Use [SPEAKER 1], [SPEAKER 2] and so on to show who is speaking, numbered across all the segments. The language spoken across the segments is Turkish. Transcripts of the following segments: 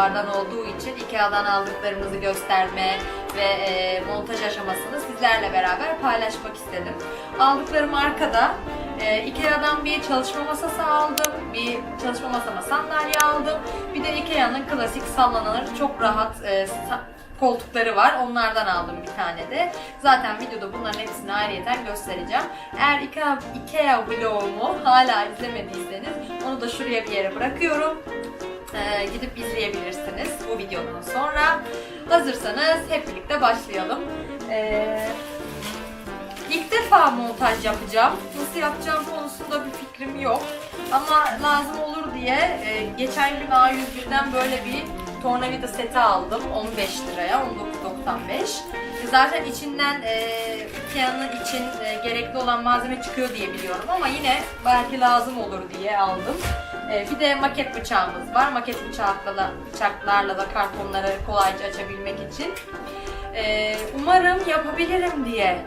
[SPEAKER 1] videolardan olduğu için Ikea'dan aldıklarımızı gösterme ve e, montaj aşamasını sizlerle beraber paylaşmak istedim. Aldıklarım arkada. E, Ikea'dan bir çalışma masası aldım, bir çalışma masama sandalye aldım. Bir de Ikea'nın klasik sallanır, çok rahat e, koltukları var. Onlardan aldım bir tane de. Zaten videoda bunların hepsini ayrıyeten göstereceğim. Eğer Ikea, Ikea vlogumu hala izlemediyseniz onu da şuraya bir yere bırakıyorum. Ee, gidip izleyebilirsiniz bu videodan sonra. Hazırsanız hep birlikte başlayalım. Ee, ilk defa montaj yapacağım. Nasıl yapacağım konusunda bir fikrim yok. Ama lazım olur diye e, geçen gün A101'den böyle bir tornavida seti aldım 15 liraya 19.95. Zaten içinden e, Ikea'nın için e, gerekli olan malzeme çıkıyor diye biliyorum ama yine belki lazım olur diye aldım. E, bir de maket bıçağımız var. Maket bıçakla da, bıçaklarla da kartonları kolayca açabilmek için. E, umarım yapabilirim diye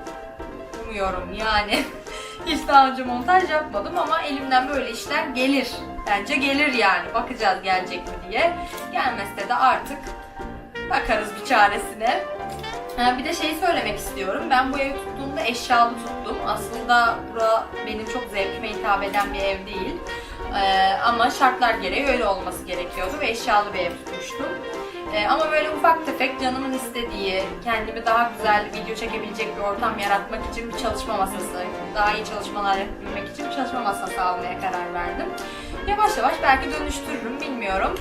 [SPEAKER 1] umuyorum yani. Hiç daha önce montaj yapmadım ama elimden böyle işler gelir. Bence gelir yani. Bakacağız gelecek mi diye. Gelmezse de artık bakarız bir çaresine. Bir de şeyi söylemek istiyorum. Ben bu evi tuttuğumda eşyalı tuttum. Aslında bura benim çok zevkime hitap eden bir ev değil. Ee, ama şartlar gereği öyle olması gerekiyordu ve eşyalı bir ev tutmuştum. Ee, ama böyle ufak tefek canımın istediği, kendimi daha güzel video çekebilecek bir ortam yaratmak için bir çalışma masası, daha iyi çalışmalar yapabilmek için bir çalışma masası almaya karar verdim. Yavaş yavaş belki dönüştürürüm bilmiyorum.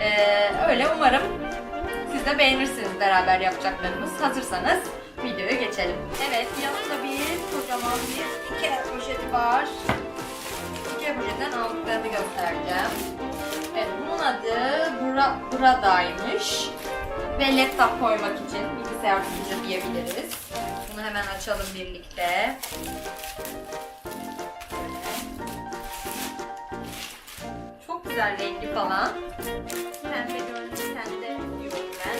[SPEAKER 1] Ee, öyle umarım siz de beğenirsiniz beraber yapacaklarımız. Hazırsanız videoya geçelim. Evet yanımda bir kocaman bir Ikea poşeti var. Ikea poşetten aldıklarımı göstereceğim. Evet, bunun adı Bura, Burada'ymış. Ve laptop koymak için bilgisayar tutucu diyebiliriz. Bunu hemen açalım birlikte. Çok güzel rengi falan. Pembe de diyorum ben.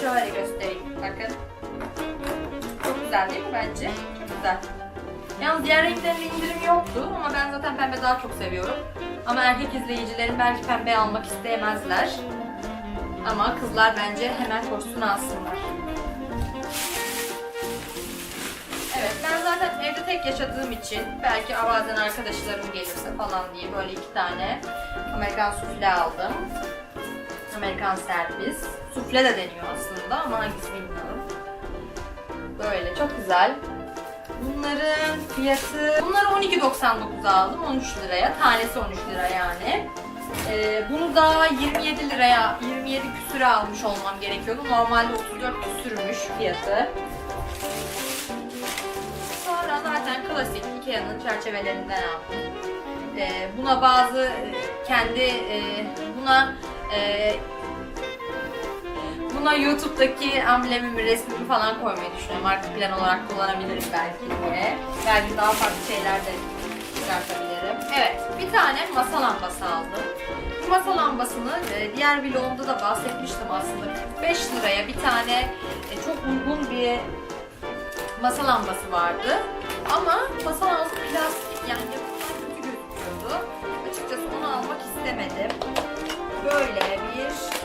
[SPEAKER 1] Şöyle göstereyim bakın. Çok güzel değil mi bence? Çok güzel. Yalnız diğer renklerin indirim yoktu ama ben zaten pembe daha çok seviyorum. Ama erkek izleyicilerin belki pembe almak isteyemezler. Ama kızlar bence hemen koşsuna alsınlar. Evet ben zaten evde tek yaşadığım için belki bazen arkadaşlarım gelirse falan diye böyle iki tane Amerikan sufle aldım. Amerikan servis. Sufle de deniyor aslında ama hangisi bilmiyorum. Böyle çok güzel. Bunların fiyatı... Bunları 12.99'a aldım 13 liraya. Tanesi 13 lira yani. Ee, bunu da 27 liraya, 27 küsüre almış olmam gerekiyordu. Normalde 34 küsürmüş fiyatı. Sonra zaten klasik Ikea'nın çerçevelerinden aldım. Ee, buna bazı e, kendi e, buna e, buna YouTube'daki amblemimi, resmimi falan koymayı düşünüyorum. Arka plan olarak kullanabilirim belki diye. Belki daha farklı şeyler de çıkartabilirim. Evet, bir tane masa lambası aldım. Bu masa lambasını e, diğer vlogumda da bahsetmiştim aslında. 45 liraya bir tane e, çok uygun bir masa lambası vardı. Ama masa lambası plastik yani yapımdan kötü gözüküyordu. Açıkçası onu almak istemedim. Böyle bir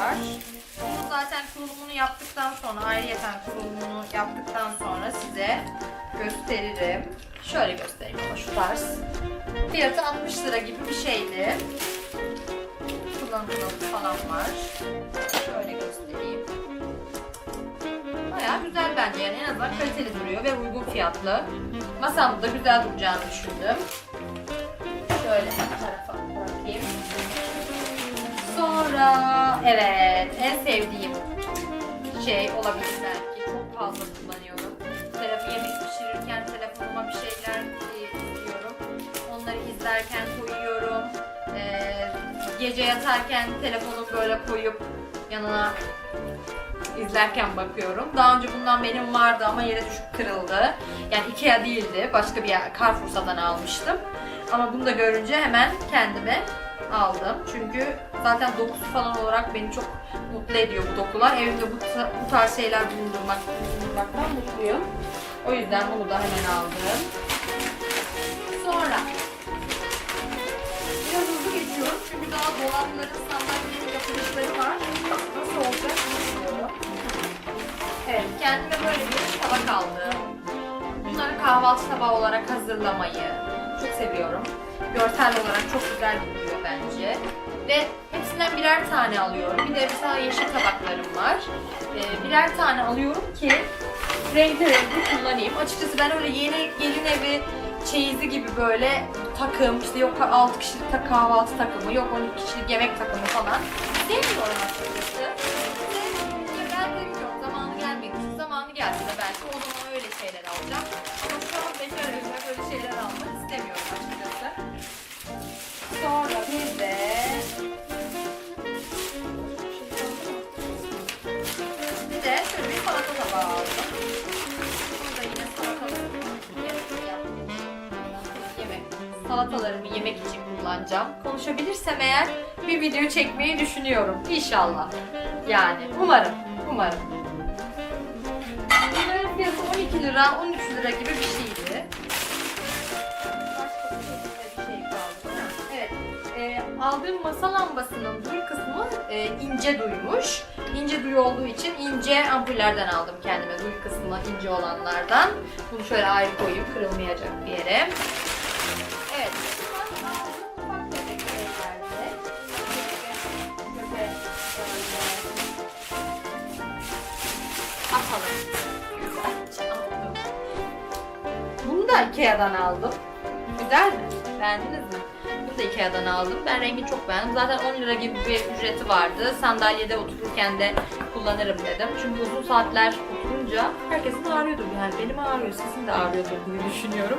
[SPEAKER 1] var. Bunu zaten kurulumunu yaptıktan sonra, ayrıyeten kurulumunu yaptıktan sonra size gösteririm. Şöyle göstereyim ama şu tarz. Fiyatı 60 lira gibi bir şeydi. Kullanım falan var. Şöyle göstereyim. Bayağı güzel bence yani en azından kaliteli duruyor ve uygun fiyatlı. Masamda da güzel duracağını düşündüm. Şöyle bir bırakayım. Sonra evet en sevdiğim şey olabilir belki. Çok fazla kullanıyorum. Telefon yemek pişirirken telefonuma bir şeyler izliyorum. Onları izlerken koyuyorum. Ee, gece yatarken telefonu böyle koyup yanına izlerken bakıyorum. Daha önce bundan benim vardı ama yere düşüp kırıldı. Yani Ikea değildi. Başka bir yer, Carrefour'dan almıştım. Ama bunu da görünce hemen kendime aldım. Çünkü zaten dokusu falan olarak beni çok mutlu ediyor bu dokular. Evimde bu, bu tarz şeyler bulundurmak, bulundurmaktan mutluyum. O yüzden bunu da hemen aldım. Sonra biraz hızlı geçiyorum çünkü daha dolapların sandalyelerin yapılışları var. Nasıl olacak. Evet, kendime böyle bir tabak aldım. Bunları kahvaltı tabağı olarak hazırlamayı çok seviyorum. Görsel olarak çok güzel duruyor bence. Ve hepsinden birer tane alıyorum. Bir de mesela yeşil tabaklarım var. Ee, birer tane alıyorum ki renkli renkli kullanayım. Açıkçası ben öyle yeni gelin evi çeyizi gibi böyle takım, işte yok 6 kişilik ta- kahvaltı takımı, yok 12 kişilik yemek takımı falan sevmiyorum açıkçası. Ve ben zamanı gelmek için. Zamanı gelse de belki o zaman öyle şeyler alacağım. Ama şu an bekar kullanacağım. Konuşabilirsem eğer bir video çekmeyi düşünüyorum. İnşallah. Yani umarım, umarım. Bunların fiyatı 12 lira, 13 lira gibi bir şeydi. Başka bir bir şey kaldı. Evet. Ee, aldığım masa lambasının duy kısmı e, ince duymuş. İnce duy olduğu için ince ampullerden aldım kendime. Duy kısmı ince olanlardan. Bunu şöyle ayrı koyayım kırılmayacak bir yere. Ikea'dan aldım. Güzel mi? Beğendiniz mi? Bunu da Ikea'dan aldım. Ben rengi çok beğendim. Zaten 10 lira gibi bir ücreti vardı. Sandalyede otururken de kullanırım dedim. Çünkü uzun saatler oturunca herkesin ağrıyordur yani. Benim ağrıyor, sizin de ağrıyordur diye düşünüyorum.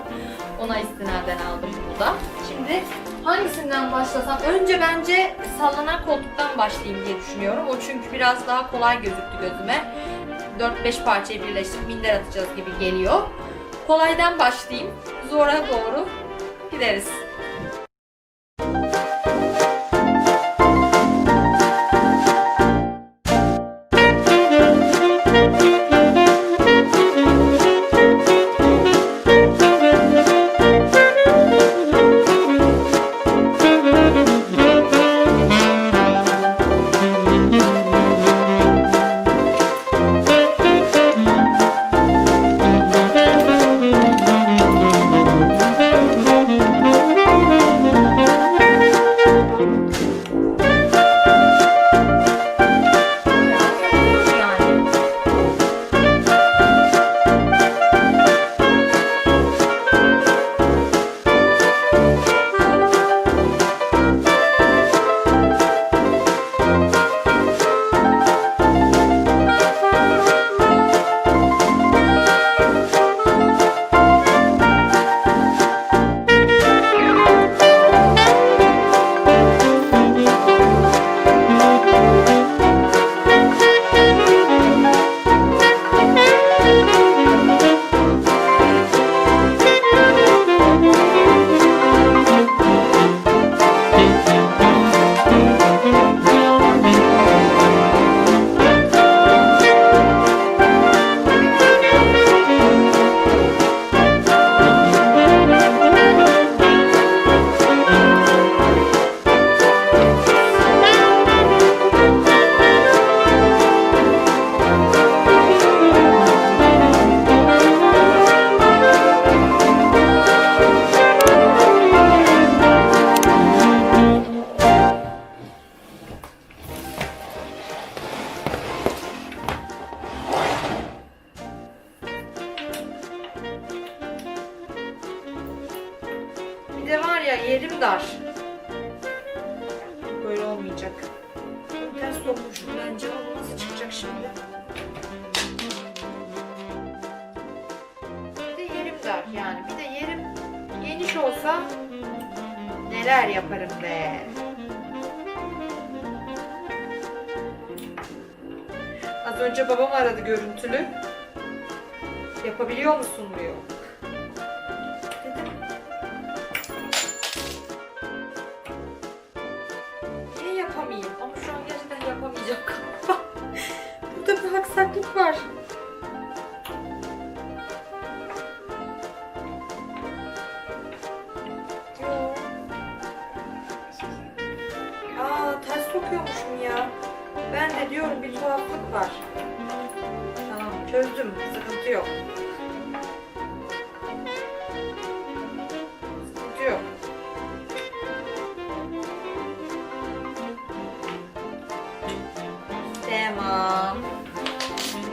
[SPEAKER 1] Ona istinaden aldım bunu da. Şimdi hangisinden başlasam? Önce bence sallanan koltuktan başlayayım diye düşünüyorum. O çünkü biraz daha kolay gözüktü gözüme. 4-5 parçayı birleştirip minder atacağız gibi geliyor. Kolaydan başlayayım. Zora doğru gideriz. Az önce babam aradı görüntülü. Yapabiliyor musun diyor. Tamam.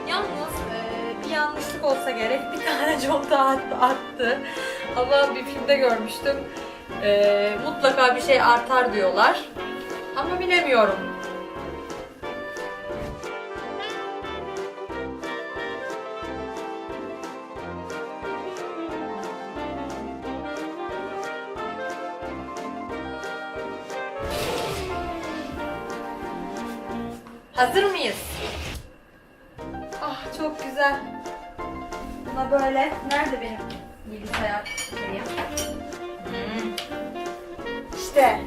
[SPEAKER 1] Yalnız e, bir yanlışlık olsa gerek bir tane conta attı, attı. Ama bir filmde görmüştüm. E, mutlaka bir şey artar diyorlar. Ama bilemiyorum. Hazır mıyız? Ah çok güzel. Buna böyle. Nerede benim bilgisayar şeyim? Hmm. İşte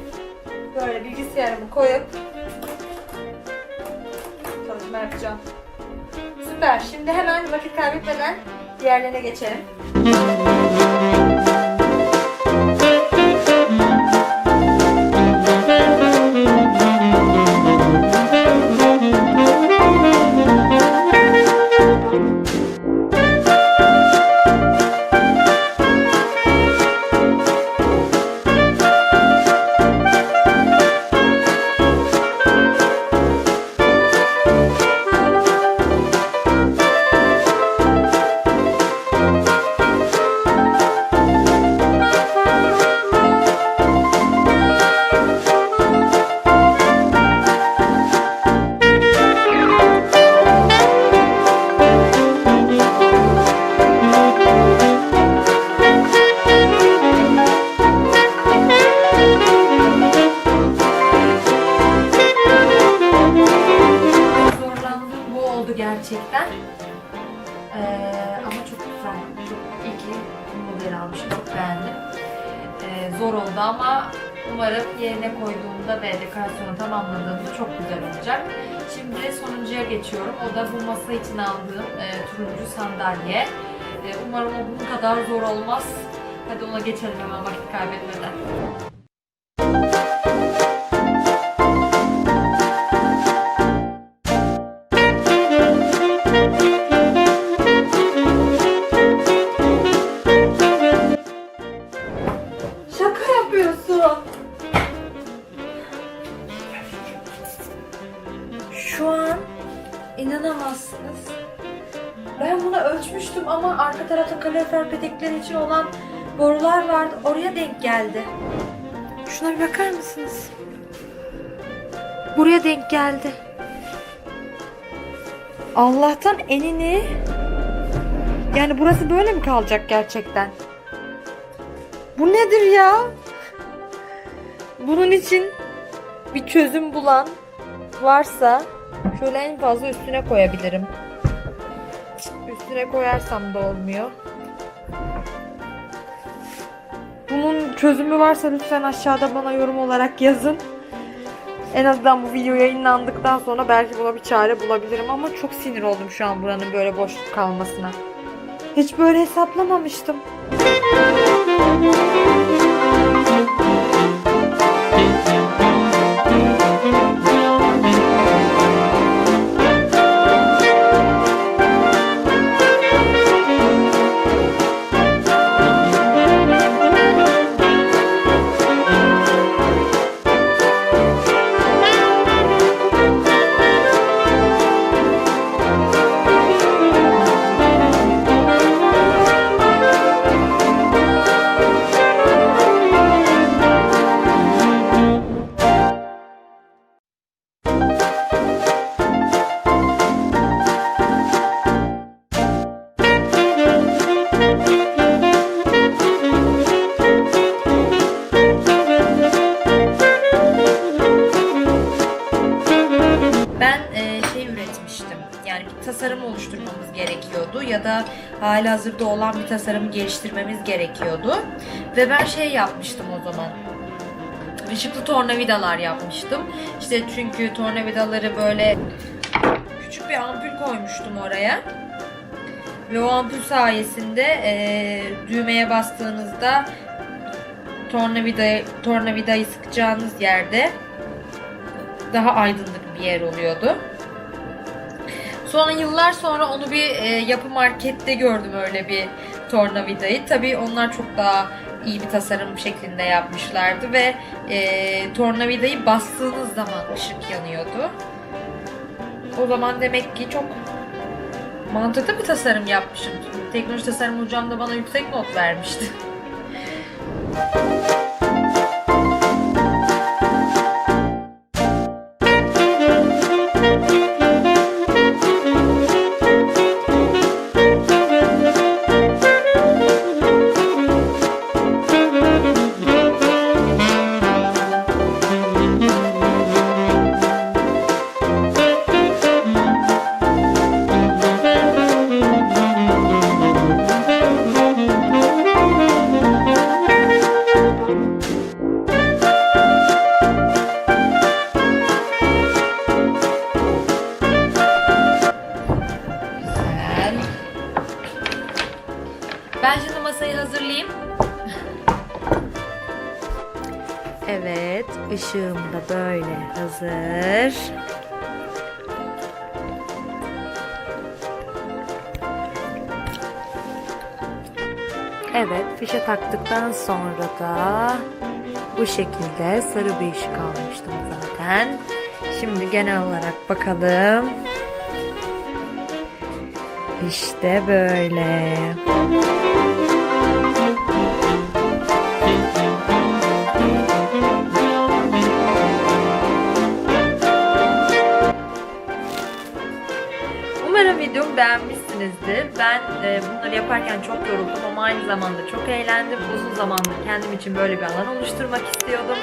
[SPEAKER 1] böyle bilgisayarımı koyup çalışma yapacağım. Süper. Şimdi hemen vakit kaybetmeden diğerlerine geçelim. O da bu masa için aldığım e, turuncu sandalye. E, umarım o bunun kadar zor olmaz. Hadi ona geçelim hemen vakit kaybetmeden. Oraya denk geldi. Şuna bir bakar mısınız? Buraya denk geldi. Allah'tan enini yani burası böyle mi kalacak gerçekten? Bu nedir ya? Bunun için bir çözüm bulan varsa şöyle en fazla üstüne koyabilirim. Üstüne koyarsam da olmuyor. Bunun çözümü varsa lütfen aşağıda bana yorum olarak yazın. En azından bu video yayınlandıktan sonra belki buna bir çare bulabilirim ama çok sinir oldum şu an buranın böyle boşluk kalmasına. Hiç böyle hesaplamamıştım. Hazırda olan bir tasarımı geliştirmemiz gerekiyordu. Ve ben şey yapmıştım o zaman. Işıklı tornavidalar yapmıştım. İşte çünkü tornavidaları böyle küçük bir ampul koymuştum oraya. Ve o ampul sayesinde e, düğmeye bastığınızda tornavida, tornavidayı sıkacağınız yerde daha aydınlık bir yer oluyordu. Sonra yıllar sonra onu bir e, yapı markette gördüm öyle bir tornavidayı. Tabii onlar çok daha iyi bir tasarım şeklinde yapmışlardı ve e, tornavidayı bastığınız zaman ışık yanıyordu. O zaman demek ki çok mantıklı bir tasarım yapmışım. Teknoloji tasarım hocam da bana yüksek not vermişti. Evet, fişe taktıktan sonra da bu şekilde sarı bir ışık almıştım zaten. Şimdi genel olarak bakalım. İşte böyle. Umarım videomu beğenmişsinizdir. Ben e, bunları yaparken çok yoruldum ama aynı zamanda çok eğlendim. Uzun zamandır kendim için böyle bir alan oluşturmak istiyordum.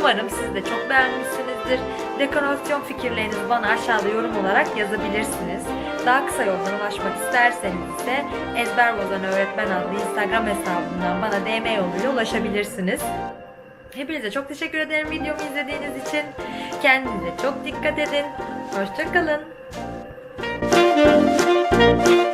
[SPEAKER 1] Umarım siz de çok beğenmişsinizdir. Dekorasyon fikirlerinizi bana aşağıda yorum olarak yazabilirsiniz. Daha kısa yoldan ulaşmak isterseniz ise Ezber Bozan Öğretmen adlı Instagram hesabından bana DM yoluyla ulaşabilirsiniz. Hepinize çok teşekkür ederim videomu izlediğiniz için. Kendinize çok dikkat edin. Hoşçakalın. Thank you.